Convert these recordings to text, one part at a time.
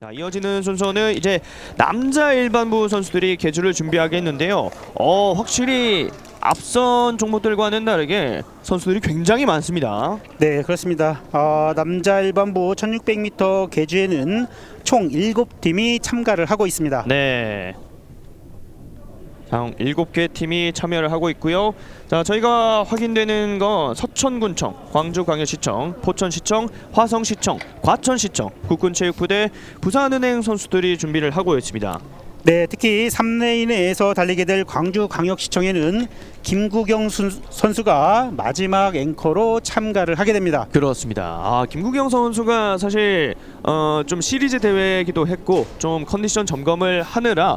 자, 이어지는 순서는 이제 남자 일반부 선수들이 개주를 준비하겠는데요. 어, 확실히 앞선 종목들과는 다르게 선수들이 굉장히 많습니다. 네, 그렇습니다. 어, 남자 일반부 1600m 계주에는 총 7팀이 참가를 하고 있습니다. 네. 자, 일곱 개 팀이 참여를 하고 있고요. 자, 저희가 확인되는 건 서천군청, 광주광역시청, 포천시청, 화성시청, 과천시청, 국군체육부대, 부산은행 선수들이 준비를 하고 있습니다. 네, 특히 3레인에서 달리게 될 광주광역시청에는 김구경 순- 선수가 마지막 앵커로 참가를 하게 됩니다. 그렇습니다. 아 김구경 선수가 사실 어, 좀 시리즈 대회이기도 했고 좀 컨디션 점검을 하느라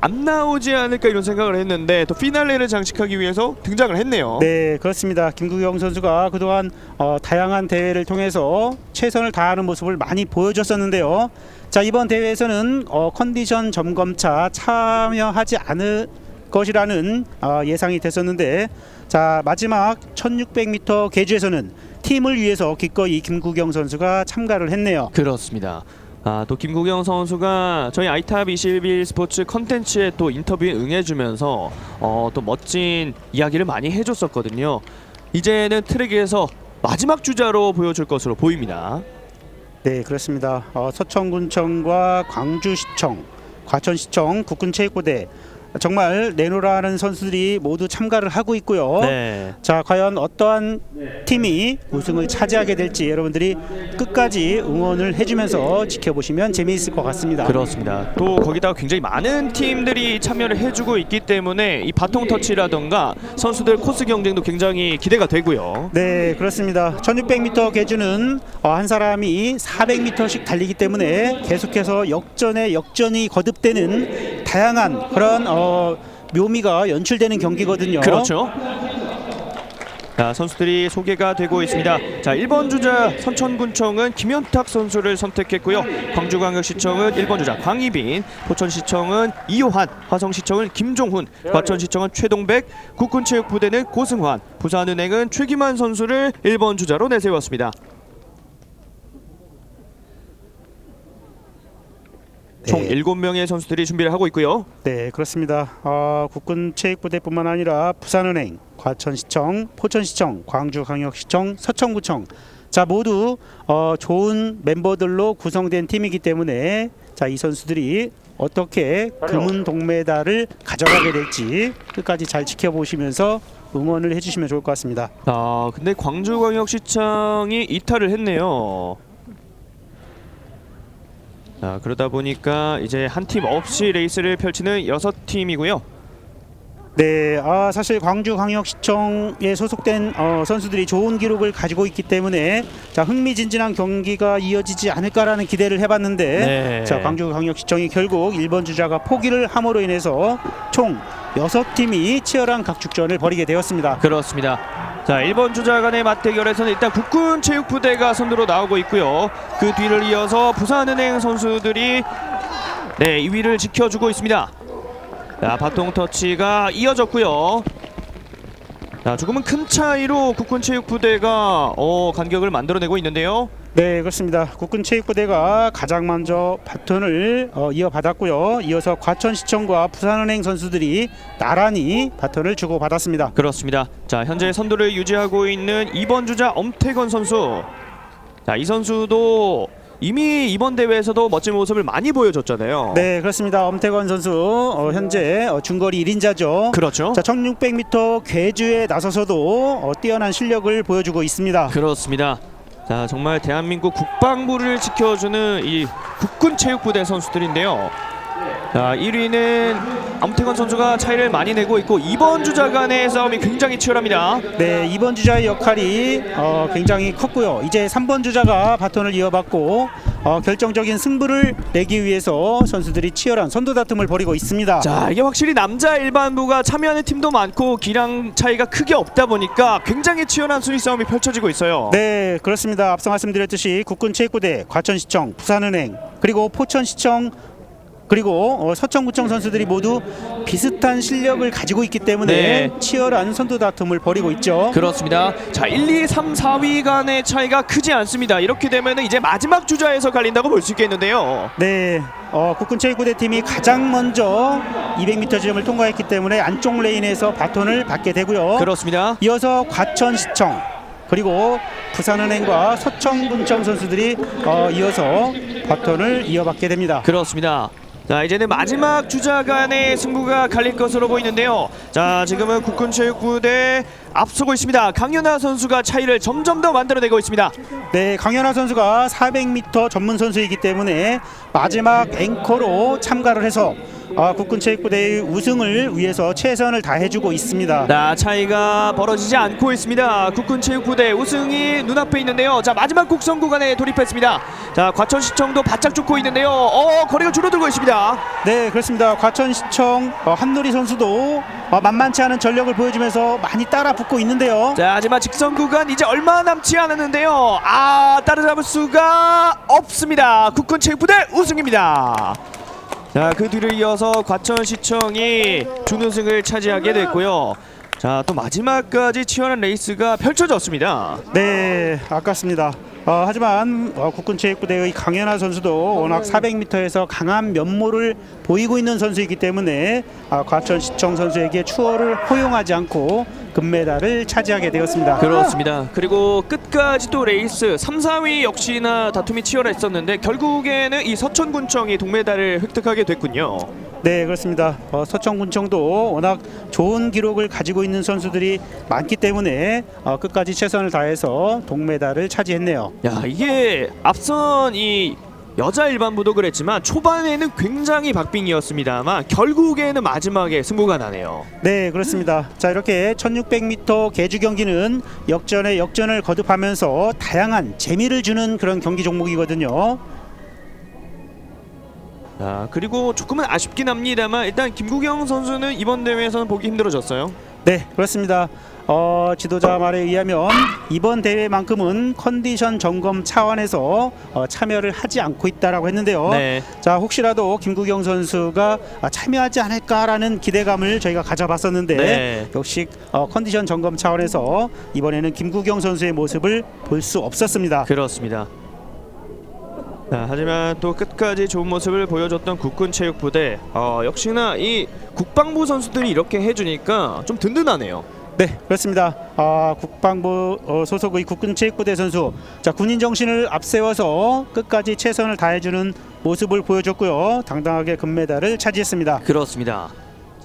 안 나오지 않을까 이런 생각을 했는데 또 피날레를 장식하기 위해서 등장을 했네요. 네, 그렇습니다. 김구경 선수가 그동안 어, 다양한 대회를 통해서 최선을 다하는 모습을 많이 보여줬었는데요. 자 이번 대회에서는 어, 컨디션 점검차 참여하지 않을 것이라는 어, 예상이 됐었는데 자 마지막 1600m 계주에서는 팀을 위해서 기꺼이 김구경 선수가 참가를 했네요. 그렇습니다. 아, 또 김구경 선수가 저희 아이탑 21 스포츠 컨텐츠에 또 인터뷰에 응해주면서 어, 또 멋진 이야기를 많이 해줬었거든요. 이제는 트랙에서 마지막 주자로 보여줄 것으로 보입니다. 네 그렇습니다. 어, 서천군청과 광주시청, 과천시청, 국군체육부대 정말 내노라는 선수들이 모두 참가를 하고 있고요. 네. 자 과연 어떠한 팀이 우승을 차지하게 될지 여러분들이 끝까지 응원을 해주면서 지켜보시면 재미있을 것 같습니다. 그렇습니다. 또 거기다가 굉장히 많은 팀들이 참여를 해주고 있기 때문에 이 바통 터치라던가 선수들 코스 경쟁도 굉장히 기대가 되고요. 네 그렇습니다. 1600m 계주는 어, 한 사람이 400m씩 달리기 때문에 계속해서 역전에 역전이 거듭되는 다양한 그런 어, 묘미가 연출되는 경기거든요. 그렇죠. 자, 선수들이 소개가 되고 있습니다. 자, 1번 주자 선천군청은 김현탁 선수를 선택했고요. 광주광역시청은 1번 주자 광희빈, 포천시청은 이효한, 화성시청은 김종훈, 과천시청은 최동백, 국군체육부대는 고승환, 부산은행은 최기만 선수를 1번 주자로 내세웠습니다. 총 네. 7명의 선수들이 준비를 하고 있고요. 네 그렇습니다. 어, 국군 체육부대뿐만 아니라 부산은행, 과천시청, 포천시청, 광주광역시청, 서천구청 자 모두 어, 좋은 멤버들로 구성된 팀이기 때문에 자 이 선수들이 어떻게 금은 동메달을 가져가게 될지 끝까지 잘 지켜보시면서 응원을 해주시면 좋을 것 같습니다. 아 근데 광주광역시청이 이탈을 했네요. 자 그러다 보니까 이제 한 팀 없이 레이스를 펼치는 여섯 팀이고요. 네, 아 사실 광주광역시청에 소속된 어, 선수들이 좋은 기록을 가지고 있기 때문에 자 흥미진진한 경기가 이어지지 않을까라는 기대를 해봤는데 네. 자 광주광역시청이 결국 1번 주자가 포기를 함으로 인해서 총 여섯 팀이 치열한 각축전을 벌이게 되었습니다. 그렇습니다. 자 1번 주자 간의 맞대결에서는 일단 국군 체육부대가 선두로 나오고 있고요. 그 뒤를 이어서 부산은행 선수들이 네 2위를 지켜주고 있습니다. 자 바통 터치가 이어졌고요. 자 조금은 큰 차이로 국군 체육부대가 어, 간격을 만들어내고 있는데요. 네, 그렇습니다. 국군 체육부대가 가장 먼저 바톤을 어, 이어받았고요. 이어서 과천시청과 부산은행 선수들이 나란히 바톤을 주고 받았습니다. 그렇습니다. 자 현재 선두를 유지하고 있는 2번 주자 엄태건 선수. 자 이 선수도 이미 이번 대회에서도 멋진 모습을 많이 보여줬잖아요. 네, 그렇습니다. 엄태건 선수 어, 현재 어, 중거리 1인자죠. 그렇죠. 자, 1600m 괴주에 나서서도 어, 뛰어난 실력을 보여주고 있습니다. 그렇습니다. 자 정말 대한민국 국방부를 지켜주는 이 국군 체육부대 선수들인데요. 자 1위는 엄태건 선수가 차이를 많이 내고 있고 2번 주자 간의 싸움이 굉장히 치열합니다. 네, 2번 주자의 역할이 어, 굉장히 컸고요. 이제 3번 주자가 바톤을 이어받고 어, 결정적인 승부를 내기 위해서 선수들이 치열한 선두 다툼을 벌이고 있습니다. 자 이게 확실히 남자 일반부가 참여하는 팀도 많고 기량 차이가 크게 없다 보니까 굉장히 치열한 순위 싸움이 펼쳐지고 있어요. 네, 그렇습니다. 앞서 말씀드렸듯이 국군 체육부대, 과천시청, 부산은행 그리고 포천시청 그리고 어, 서천구청 선수들이 모두 비슷한 실력을 가지고 있기 때문에 네. 치열한 선두 다툼을 벌이고 있죠. 그렇습니다. 자, 1, 2, 3, 4위 간의 차이가 크지 않습니다. 이렇게 되면 이제 마지막 주자에서 갈린다고 볼 수 있겠는데요. 네, 어, 국군체육부대 팀이 가장 먼저 200m 지점을 통과했기 때문에 안쪽 레인에서 바톤을 받게 되고요. 그렇습니다. 이어서 과천시청 그리고 부산은행과 서천군청 선수들이 어, 이어서 바톤을 이어받게 됩니다. 그렇습니다. 자 이제는 마지막 주자 간의 승부가 갈릴 것으로 보이는데요. 자 지금은 국군체육부대 앞서고 있습니다. 강연아 선수가 차이를 점점 더 만들어내고 있습니다. 네, 강현아 선수가 400m 전문 선수이기 때문에 마지막 앵커로 참가를 해서 아, 국군 체육부대의 우승을 위해서 최선을 다해주고 있습니다. 자 차이가 벌어지지 않고 있습니다. 국군 체육부대 우승이 눈앞에 있는데요. 자 마지막 곡선 구간에 돌입했습니다. 자 과천시청도 바짝 쫓고 있는데요. 어 거리가 줄어들고 있습니다. 네, 그렇습니다. 과천시청 어, 한누리 선수도 어, 만만치 않은 전력을 보여주면서 많이 따라 붙고 있는데요. 자 하지만 직선 구간 이제 얼마 남지 않았는데요. 아 따라잡을 수가 없습니다. 국군 체육부대 우승입니다. 자 그 뒤를 이어서 과천시청이 준우승을 차지하게 됐고요. 자 또 마지막까지 치열한 레이스가 펼쳐졌습니다. 네, 아깝습니다. 어, 하지만 어, 국군체육부대의 강현아 선수도 워낙 400m에서 강한 면모를 보이고 있는 선수이기 때문에 아, 과천시청 선수에게 추월을 허용하지 않고 금메달을 차지하게 되었습니다. 그렇습니다. 그리고 끝까지 또 레이스 3, 4위 역시나 다툼이 치열했었는데 결국에는 이 서천군청이 동메달을 획득하게 됐군요. 네, 그렇습니다. 어, 서천군청도 워낙 좋은 기록을 가지고 있는 선수들이 많기 때문에 어, 끝까지 최선을 다해서 동메달을 차지했네요. 야 이게 앞선 이 여자 일반부도 그랬지만 초반에는 굉장히 박빙이었습니다만 결국에는 마지막에 승부가 나네요. 네, 그렇습니다. 자, 이렇게 1600m 계주 경기는 역전에 역전을 거듭하면서 다양한 재미를 주는 그런 경기 종목이거든요. 자 그리고 조금은 아쉽긴 합니다만 일단 김구경 선수는 이번 대회에서는 보기 힘들어졌어요. 네, 그렇습니다. 어, 지도자 말에 의하면 이번 대회만큼은 컨디션 점검 차원에서 어, 참여를 하지 않고 있다라고 했는데요. 네. 자, 혹시라도 김구경 선수가 아, 참여하지 않을까라는 기대감을 저희가 가져봤었는데 네. 역시 어, 컨디션 점검 차원에서 이번에는 김구경 선수의 모습을 볼 수 없었습니다. 그렇습니다. 자, 하지만 또 끝까지 좋은 모습을 보여줬던 국군체육부대 어, 역시나 이 국방부 선수들이 이렇게 해주니까 좀 든든하네요. 네, 그렇습니다. 아, 국방부 어, 소속의 국군체육부대 선수, 자 군인 정신을 앞세워서 끝까지 최선을 다해주는 모습을 보여줬고요. 당당하게 금메달을 차지했습니다. 그렇습니다.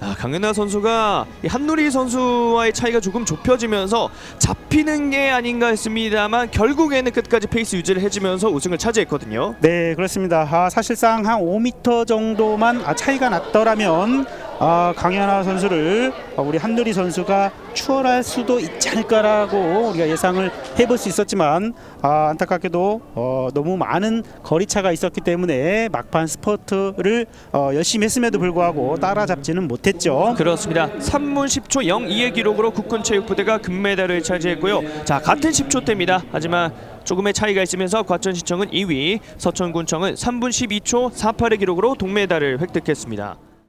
자, 강연아 선수가 이 한누리 선수와의 차이가 조금 좁혀지면서 잡히는 게 아닌가 했습니다만 결국에는 끝까지 페이스 유지를 해주면서 우승을 차지했거든요. 네, 그렇습니다. 아, 사실상 한 5m 정도만 아, 차이가 났더라면 아, 강현아 선수를 어, 우리 한누리 선수가 추월할 수도 있지 않을까라고 우리가 예상을 해볼 수 있었지만 아, 안타깝게도 어, 너무 많은 거리차가 있었기 때문에 막판 스퍼트를 어, 열심히 했음에도 불구하고 따라잡지는 못했죠. 그렇습니다. 3분 10초 02의 기록으로 국군체육부대가 금메달을 차지했고요. 자 같은 10초대입니다. 하지만 조금의 차이가 있으면서 과천시청은 2위, 서천군청은 3분 12초 48의 기록으로 동메달을 획득했습니다.